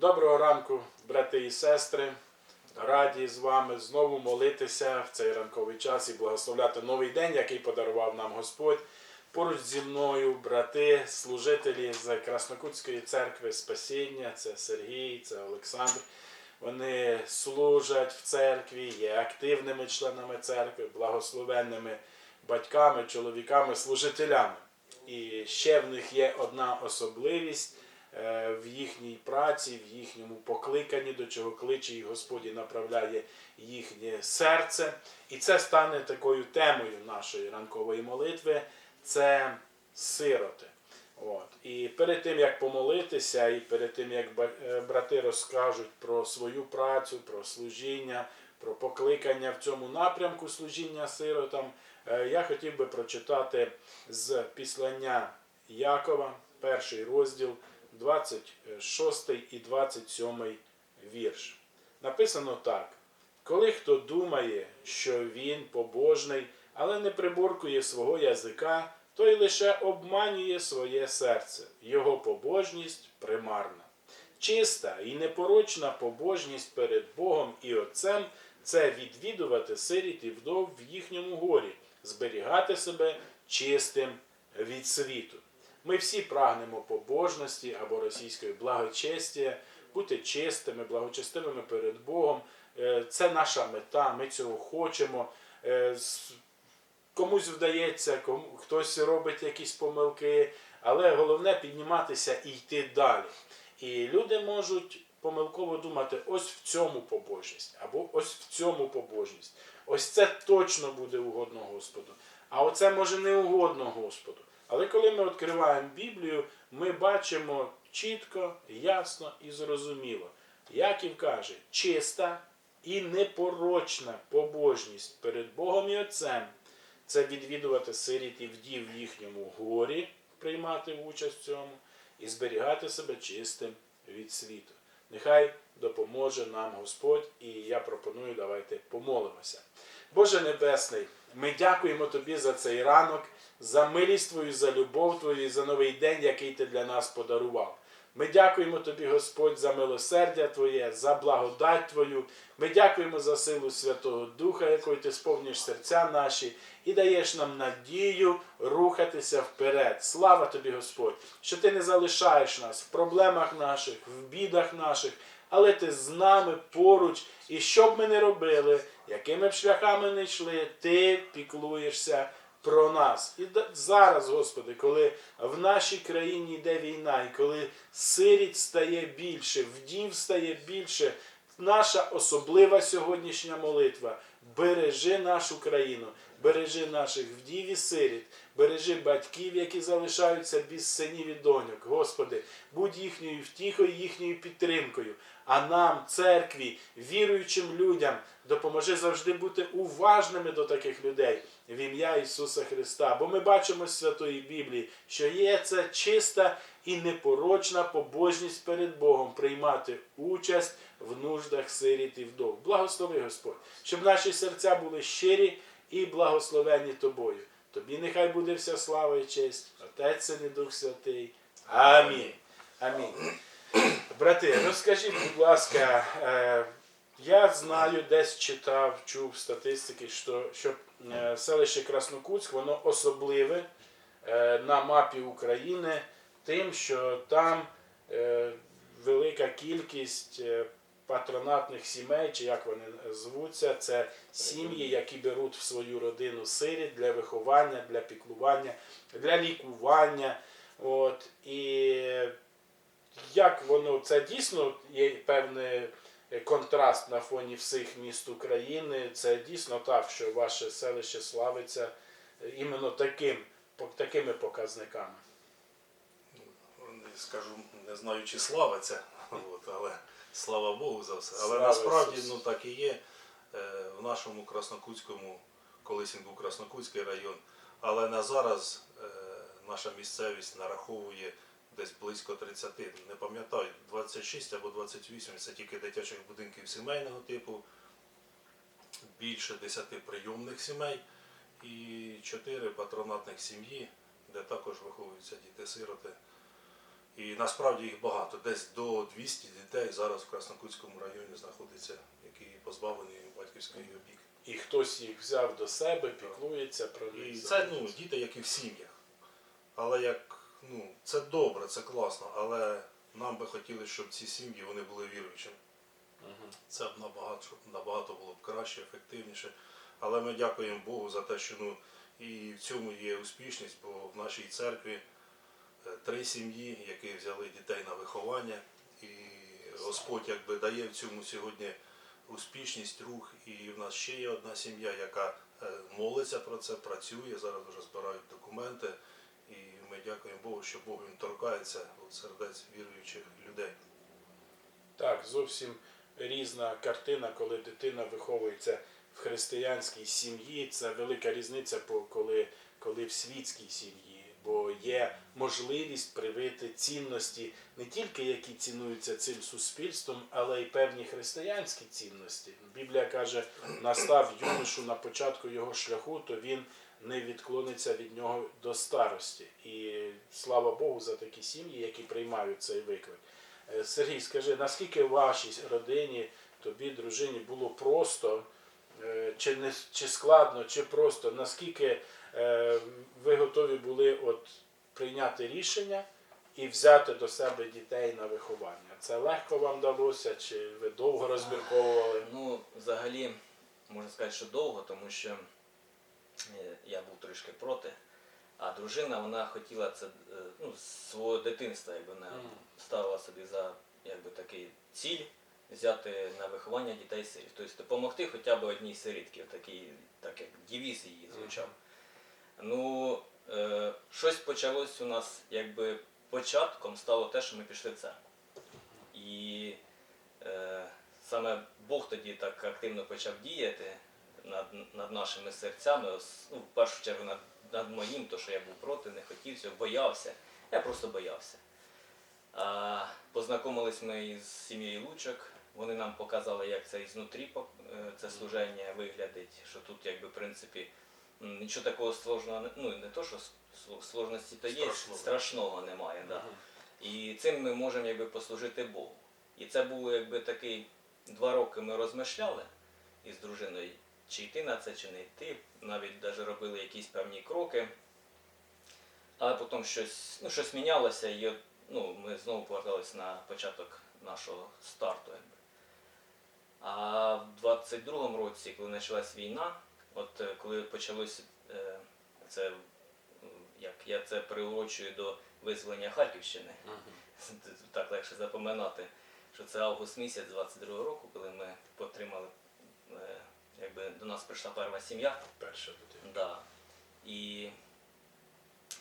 Доброго ранку, брати і сестри. Раді з вами знову молитися в цей ранковий час і благословляти новий день, який подарував нам Господь. Поруч зі мною брати, служителі з Краснокутської церкви Спасіння, це Сергій, це Олександр. Вони служать в церкві, є активними членами церкви, благословенними батьками, чоловіками, служителями. І ще в них є одна особливість в їхній праці, в їхньому покликанні, до чого кличе їх Господь і направляє їхнє серце. І це стане такою темою нашої ранкової молитви. Це сироти. От. І перед тим як помолитися, і перед тим як е, брати розкажуть про свою працю, про служіння, про покликання в цьому напрямку служіння сиротам, е, я хотів би прочитати з післання Якова, перший розділ, 26 і 27 вірш. Написано так: коли хто думає, що він побожний, але не приборкує свого язика, той лише обманює своє серце. Його побожність примарна. Чиста і непорочна побожність перед Богом і Отцем це відвідувати сиріт і вдов в їхньому горі, зберігати себе чистим від світу. Ми всі прагнемо побожності або російської благочестя, бути чистими, благочестивими перед Богом. Е, Це наша мета, ми цього хочемо. Е, Комусь вдається, хтось робить якісь помилки, але головне підніматися і йти далі. І люди можуть помилково думати, ось в цьому побожність, або ось в цьому побожність. Ось це точно буде угодно Господу. А оце може не угодно Господу. Але коли ми відкриваємо Біблію, ми бачимо чітко, ясно і зрозуміло. Яків каже, чиста і непорочна побожність перед Богом і Отцем це відвідувати сиріт і вдів в їхньому горі, приймати участь в цьому і зберігати себе чистим від світу. Нехай допоможе нам Господь, і я пропоную, давайте помолимося. Боже Небесний, ми дякуємо Тобі за цей ранок, за милість Твою, за любов Твою за новий день, який Ти для нас подарував. Ми дякуємо Тобі, Господь, за милосердя Твоє, за благодать Твою. Ми дякуємо за силу Святого Духа, якою ти сповнюєш серця наші, і даєш нам надію рухатися вперед. Слава тобі, Господь, що ти не залишаєш нас в проблемах наших, в бідах наших, але ти з нами поруч. І що б ми не робили, якими б шляхами не йшли, ти піклуєшся про нас. І зараз, Господи, коли в нашій країні йде війна, і коли сиріт стає більше, вдів стає більше, наша особлива сьогоднішня молитва. Бережи нашу країну, бережи наших вдів і сиріт, бережи батьків, які залишаються без синів і доньок. Господи, будь їхньою втіхою, їхньою підтримкою. А нам, церкві, віруючим людям, допоможи завжди бути уважними до таких людей в ім'я Ісуса Христа. Бо ми бачимо з Святої Біблії, що є це чиста і непорочна побожність перед Богом приймати участь в нуждах сиріт і вдов. Благослови Господь, щоб наші серця були щирі і благословені Тобою. Тобі нехай буде вся слава і честь, Отець Син і Дух Святий. Амінь. Амінь. Брати, розкажіть, будь ласка, е, я знаю, десь читав, чув статистики, що, що е, селище Краснокутськ, воно особливе е, на мапі України тим, що там велика кількість патронатних сімей, чи як вони звуться, це сім'ї, які беруть в свою родину сиріт для виховання, для піклування, для лікування. От, і як воно це дійсно є певний контраст на фоні всіх міст України. Це дійсно так, що ваше селище славиться іменно таким, такими показниками. Скажу, не знаю, чи славиться, але слава Богу за все. Але Слава насправді ну, так і є е, в нашому Краснокутському, колись він був Краснокутський район, але на зараз е, наша місцевість нараховує десь близько 30, не пам'ятаю, 26 або 28, це тільки дитячих будинків сімейного типу, більше 10 прийомних сімей і 4 патронатних сім'ї, де також виховуються діти-сироти. І насправді їх багато. Десь до 200 дітей зараз в Краснокутському районі знаходиться, які позбавлені батьківської опіки. І хтось їх взяв до себе, піклується про них. І це ну, діти, які в сім'ях. Але як, ну, це добре, це класно, але нам би хотілося, щоб ці сім'ї вони були віруючими. Мгм. Це б набагато, набагато було б краще, ефективніше. Але ми дякуємо Богу за те, що ну, і в цьому є успішність, бо в нашій церкві три сім'ї, які взяли дітей на виховання. І Господь якби дає в цьому сьогодні успішність, рух. І в нас ще є одна сім'я, яка е, молиться про це, працює, зараз вже збирають документи. І ми дякуємо Богу, що Бог він торкається от сердець віруючих людей. Так, зовсім різна картина, коли дитина виховується в християнській сім'ї. Це велика різниця, коли, коли в світській сім'ї. Бо є можливість привити цінності не тільки які цінуються цим суспільством, але й певні християнські цінності. Біблія каже, настав юношу на початку його шляху, то він не відклониться від нього до старості. І слава Богу за такі сім'ї, які приймають цей виклик. Е, Сергій, скажи, наскільки вашій родині, тобі, дружині, було просто, е, чи, не, чи складно, чи просто, наскільки ви готові були от, прийняти рішення і взяти до себе дітей на виховання? Це легко вам далося, чи ви довго розмірковували? Ну, взагалі, можна сказати, що довго, тому що е, я був трішки проти. А дружина вона хотіла це е, ну, з свого дитинства, якби вона ставила собі за якби, такий ціль взяти на виховання дітей сиріт. Тобто допомогти хоча б одній сирітці, такий, так як дівіз її звучав. Ну, е, щось почалось у нас, якби початком стало те, що ми пішли в церкву. І е, саме Бог тоді так активно почав діяти над, над нашими серцями, ну, в першу чергу над, над моїм, то що я був проти, не хотів цього, боявся. Я просто боявся. А, познайомились ми із сім'єю Лучок. Вони нам показали, як це ізнутрі е, це служення виглядить, що тут, якби, в принципі, нічого такого сложного, не- ну не то, що сложності то є, Страшного. страшного немає. Да. І цим ми можемо якби, послужити Богу. І це було якби такий два роки ми розмишляли із дружиною, чи йти на це, чи не йти. Навіть даже робили якісь певні кроки. Але потім щось, ну, щось мінялося, і ну, ми знову поверталися на початок нашого старту. Якби. А в 22-му році, коли почалась війна, от е, коли почалося е, це, як я це приурочую до визволення Харківщини, Мгм. так легше запоминати, що це август місяць 22-го року, коли ми отримали, е, якби до нас прийшла перша сім'я. Перша дитина. Да. І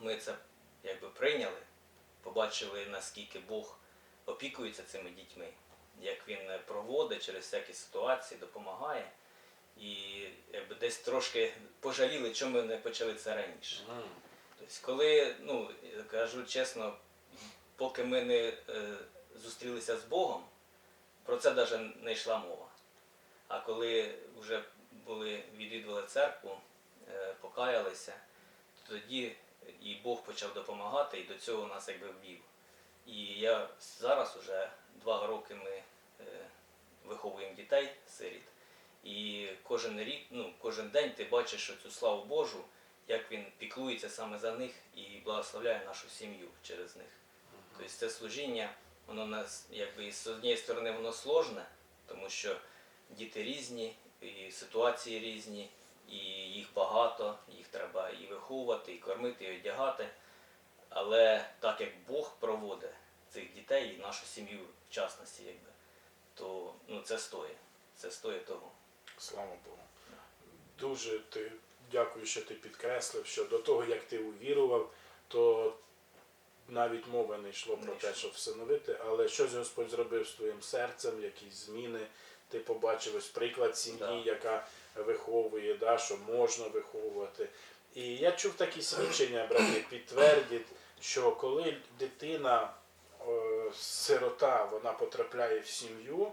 ми це якби прийняли, побачили, наскільки Бог опікується цими дітьми, як він проводить через всякі ситуації, допомагає. І якби десь трошки пожаліли, чому ми не почали це раніше. Мгм. Тобто, коли, ну, кажу чесно, поки ми не е, зустрілися з Богом, про це навіть не йшла мова. А коли вже були, відвідували церкву, е, покаялися, то тоді і Бог почав допомагати, і до цього нас якби ввів. І я зараз вже два роки ми е, виховуємо дітей, сиріт. І кожен рік, ну, кожен день ти бачиш цю славу Божу, як він піклується саме за них і благословляє нашу сім'ю через них. Тобто це служіння, воно нас, якби з однієї сторони воно сложне, тому що діти різні, і ситуації різні, і їх багато, їх треба і виховувати, і кормити, і одягати. Але так як Бог проводить цих дітей і нашу сім'ю в частності, якби, то ну, це стоїть. Це стоїть того. Слава Богу. Дуже ти, дякую, що ти підкреслив, що до того, як ти увірував, то навіть мова не йшло про те, щоб всиновити, але щось Господь зробив з твоїм серцем, якісь зміни. Ти побачив ось приклад сім'ї, Да. яка виховує, да, що можна виховувати. І я чув такі свідчення, брати, підтвердять, що коли дитина, е, сирота, вона потрапляє в сім'ю,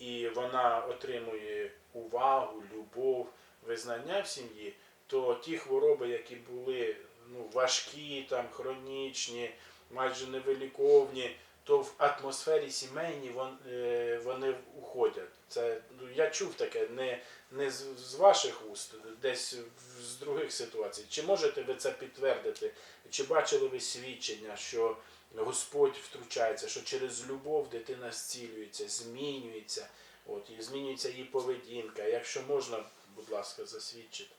і вона отримує увагу, любов, визнання в сім'ї, то ті хвороби, які були ну, важкі, там, хронічні, майже невиліковні, то в атмосфері сімейній вон, е, вони уходять. Це, ну, я чув таке не, не з ваших уст, десь з других ситуацій. Чи можете ви це підтвердити? Чи бачили ви свідчення, що Господь втручається, що через любов дитина зцілюється, змінюється, от, і змінюється її поведінка. Якщо можна, будь ласка, засвідчити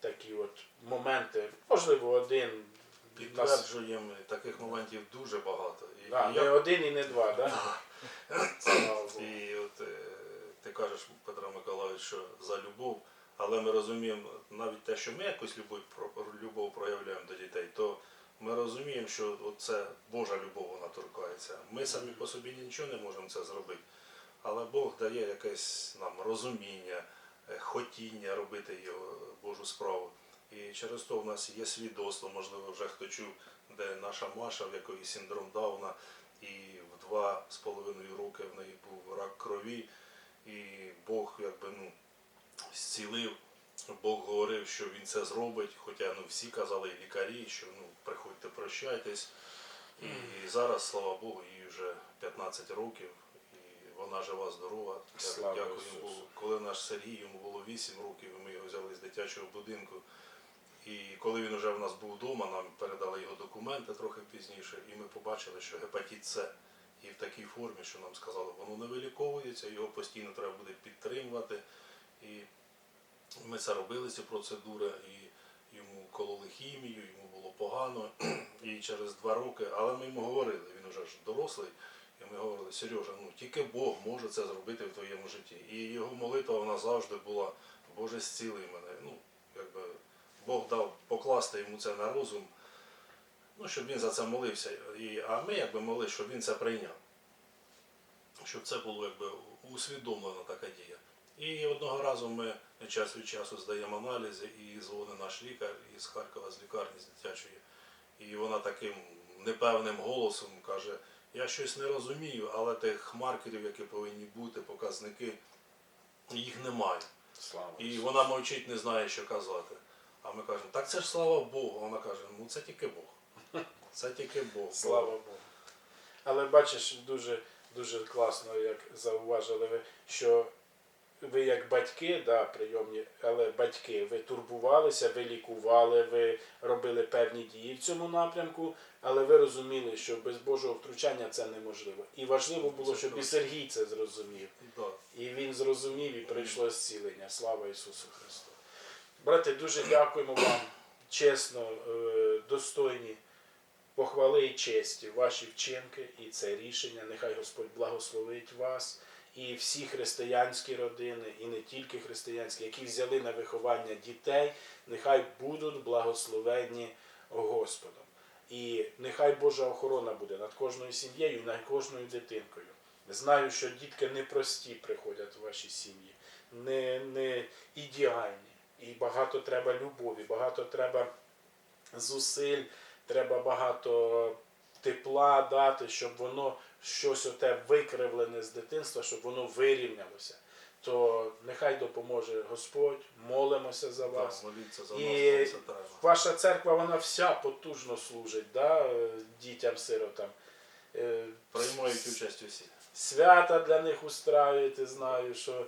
такі от моменти, можливо, один. Нас... Підтверджуємо, таких моментів дуже багато. І, Да, і не я- один і не два, да? Слава І от е, ти кажеш, Петро Миколаївич, що за любов, але ми розуміємо навіть те, що ми якусь любов, любов проявляємо до дітей, то ми розуміємо, що це Божа любов вона торкається. Ми самі по собі нічого не можемо це зробити. Але Бог дає якесь нам розуміння, е, хотіння робити його Божу справу. І через то в нас є свідоцтво, можливо, вже хто чув, де наша Маша, в якої синдром Дауна, і в два з половиною роки в неї був рак крові, і Бог якби ну зцілив. Бог говорив, що він це зробить, хоча ну всі казали і лікарі, що ну приходьте, прощайтесь. І зараз, слава Богу, їй вже 15 років, і вона жива, здорова. Слава Дякую Ісусу. Богу. Коли наш Сергій йому було 8 років, і ми його взяли з дитячого будинку. І коли він вже в нас був вдома, нам передали його документи трохи пізніше, і ми побачили, що гепатит С і в такій формі, що нам сказали, воно не виліковується, його постійно треба буде підтримувати. І ми це робили, ці процедури, і йому кололи хімію, йому було погано. І через два роки, але ми йому говорили, він вже ж дорослий, і ми говорили, Сережа, ну тільки Бог може це зробити в твоєму житті. І його молитва вона завжди була, Боже, зціли мене. Ну, якби Бог дав покласти йому це на розум, ну, щоб він за це молився. І, а ми якби молили, щоб він це прийняв. Щоб це було якби усвідомлена така дія. І одного разу ми час від часу здаємо аналізи і дзвонить наш лікар із Харкова з лікарні з дитячої. І вона таким непевним голосом каже: я щось не розумію, але тих маркерів, які повинні бути, показники, їх немає. Слава І вона мовчить, не знає, що казати. А ми кажемо, так це ж слава Богу. Вона каже, ну це тільки Бог. Це тільки Бог. Слава Богу. Але бачиш, дуже, дуже класно, як зауважили ви, що ви як батьки, да, прийомні, але батьки, ви турбувалися, ви лікували, ви робили певні дії в цьому напрямку, але ви розуміли, що без Божого втручання це неможливо. І важливо було, щоб і. Сергій це зрозумів. І він зрозумів і прийшло зцілення. Слава Ісусу Христу. Брате, дуже дякуємо вам, чесно, е, достойні похвали і честі, ваші вчинки і це рішення. Нехай Господь благословить вас і всі християнські родини, і не тільки християнські, які взяли на виховання дітей, нехай будуть благословенні Господом. І нехай Божа охорона буде над кожною сім'єю, над кожною дитинкою. Знаю, що дітки непрості приходять в ваші сім'ї, не, не ідеальні. І багато треба любові, багато треба зусиль, треба багато тепла дати, щоб воно щось оте викривлене з дитинства, щоб воно вирівнялося. То нехай допоможе Господь, молимося за вас. Моліться за І нас. Ваша церква, вона вся потужно служить да, е, дітям-сиротам. Е, Приймають участь усі. свята для них устраюєте, знаю, що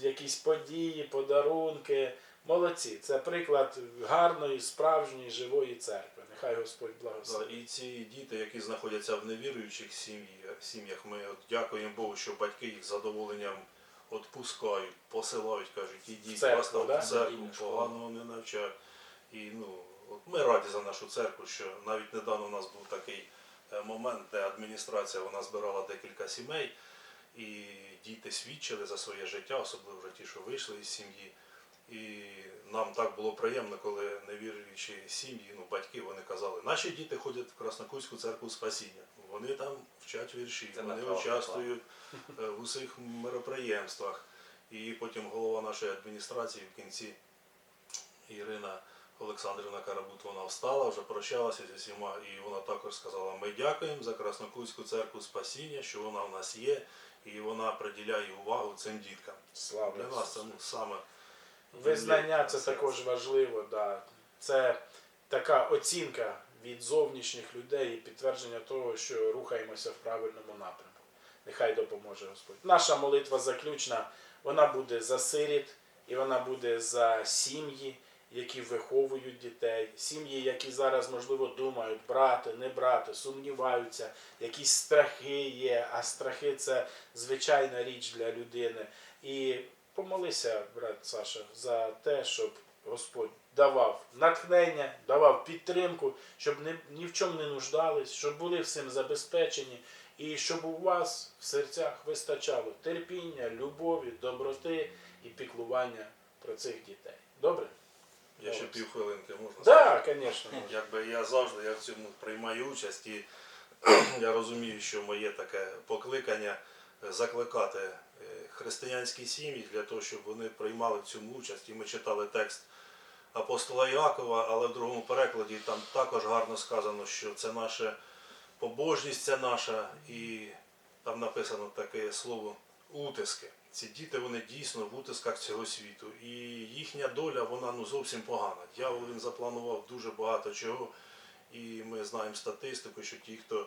якісь події, подарунки. Молодці. Це приклад гарної, справжньої, живої церкви. Нехай Господь благословить. і ці діти, які знаходяться в невіруючих сім'ях, ми от дякуємо Богу, що батьки їх з задоволенням відпускають, посилають, кажуть, ідіть, В церкву, вас там да? в церкву поганого не навчають. І ну, от ми раді за нашу церкву, що навіть недавно у нас був такий е, момент, де адміністрація вона збирала декілька сімей, і діти свідчили за своє життя, особливо вже ті, що вийшли із сім'ї. І нам так було приємно, коли невіруючі сім'ї, ну батьки, вони казали, наші діти ходять в Краснокутську церкву спасіння. Вони там вчать вірші, Це вони направо, участвують е, в усіх мероприємствах. І потім голова нашої адміністрації в кінці Ірина Олександрівна Карабут, вона встала, вже прощалася зі всіма, і вона також сказала: ми дякуємо за Краснокутську церкву спасіння, що вона в нас є, і вона приділяє увагу цим діткам. Слава Для нас це ну, саме Визнання це також важливо. Да. Це така оцінка від зовнішніх людей і підтвердження того, що рухаємося в правильному напрямку. Нехай допоможе Господь. Наша молитва заключна, вона буде за сиріт і вона буде за сім'ї, які виховують дітей, сім'ї, які зараз, можливо, думають, брати, не брати, сумніваються, якісь страхи є, а страхи це звичайна річ для людини. І помолися, брат Саша, за те, щоб Господь давав натхнення, давав підтримку, щоб ні, ні в чому не нуждались, щоб були всім забезпечені, і щоб у вас в серцях вистачало терпіння, любові, доброти і піклування про цих дітей. Добре? Я ще півхвилинки можна сказати? Так, звісно. Якби я завжди я в цьому приймаю участь і я розумію, що моє таке покликання закликати християнські сім'ї для того, щоб вони приймали цьому участь. І ми читали текст апостола Якова, але в другому перекладі там також гарно сказано, що це наша побожність, це наша, і там написано таке слово утиски. Ці діти вони дійсно в утисках цього світу. І їхня доля вона ну зовсім погана. Дьявол він запланував дуже багато чого. І ми знаємо статистику, що ті, хто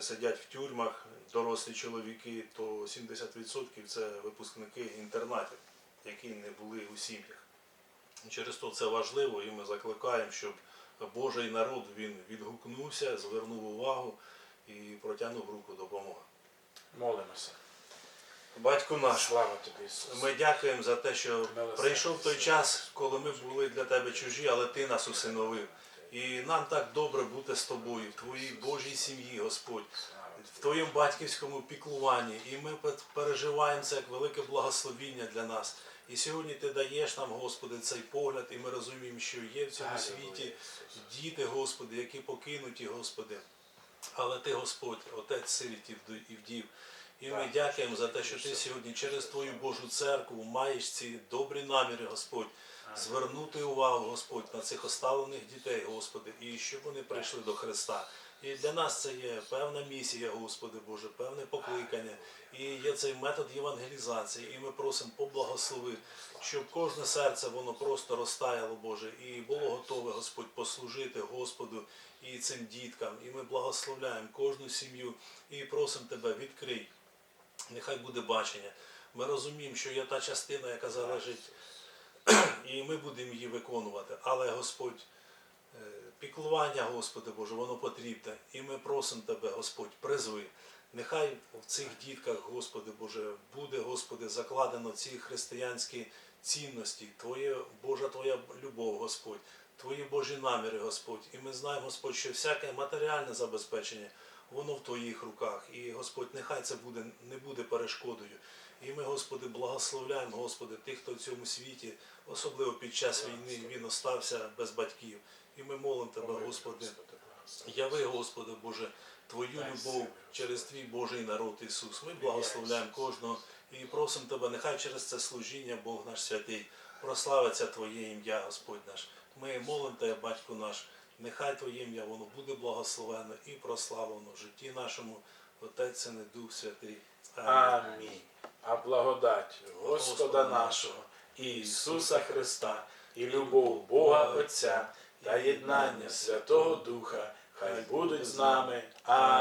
сидять в тюрмах, дорослі чоловіки, то 70% це випускники інтернатів, які не були у сім'ях. Через то це важливо, і ми закликаємо, щоб Божий народ він відгукнувся, звернув увагу і протягнув руку допомоги. Молимося. Батько наш, Слава тобі, Ісус. ми дякуємо за те, що прийшов той час, коли ми були для тебе чужі, але ти нас усиновив. І нам так добре бути з тобою, в твоїй Божій сім'ї, Господь, в твоєму батьківському піклуванні. І ми переживаємо це як велике благословіння для нас. І сьогодні ти даєш нам, Господи, цей погляд, і ми розуміємо, що є в цьому світі діти, Господи, які покинуті, Господи. Але ти, Господь, отець сирітів і вдів. І ми дякуємо за те, що ти сьогодні через Твою Божу церкву маєш ці добрі наміри, Господь, звернути увагу, Господь, на цих оставлених дітей, Господи, і щоб вони прийшли до Христа. І для нас це є певна місія, Господи Боже, певне покликання. І є цей метод євангелізації. І ми просимо поблагослови, щоб кожне серце воно просто розтаяло, Боже, і було готове, Господь, послужити Господу і цим діткам. І ми благословляємо кожну сім'ю і просимо Тебе, відкрий. Нехай буде бачення. Ми розуміємо, що є та частина, яка залежить, і ми будемо її виконувати. Але Господь, е, піклування, Господи Боже, воно потрібне. І ми просимо Тебе, Господь, призви. Нехай в цих дітках, Господи Боже, буде, Господи, закладено ці християнські цінності, Твоє, Божа Твоя любов, Господь, Твої Божі наміри, Господь. І ми знаємо, Господь, що всяке матеріальне забезпечення, воно в Твоїх руках. І Господь, нехай це буде, не буде перешкодою. І ми, Господи, благословляємо, Господи, тих, хто в цьому світі, особливо під час війни, він остався без батьків. І ми молимо Тебе, Господи, Яви, Господи Боже, Твою любов через Твій Божий народ Ісус. Ми благословляємо кожного і просимо Тебе, нехай через це служіння, Бог наш святий, прославиться Твоє ім'я, Господь наш. Ми молимо Тебе, Батько наш, нехай Твоє ім'я воно буде благословено і прославлено в житті нашому, Отець і Дух Святий. Амінь. А благодать Господа нашого Ісуса Христа, і любов Бога Отця та єднання Святого Духа хай будуть з нами. Амінь.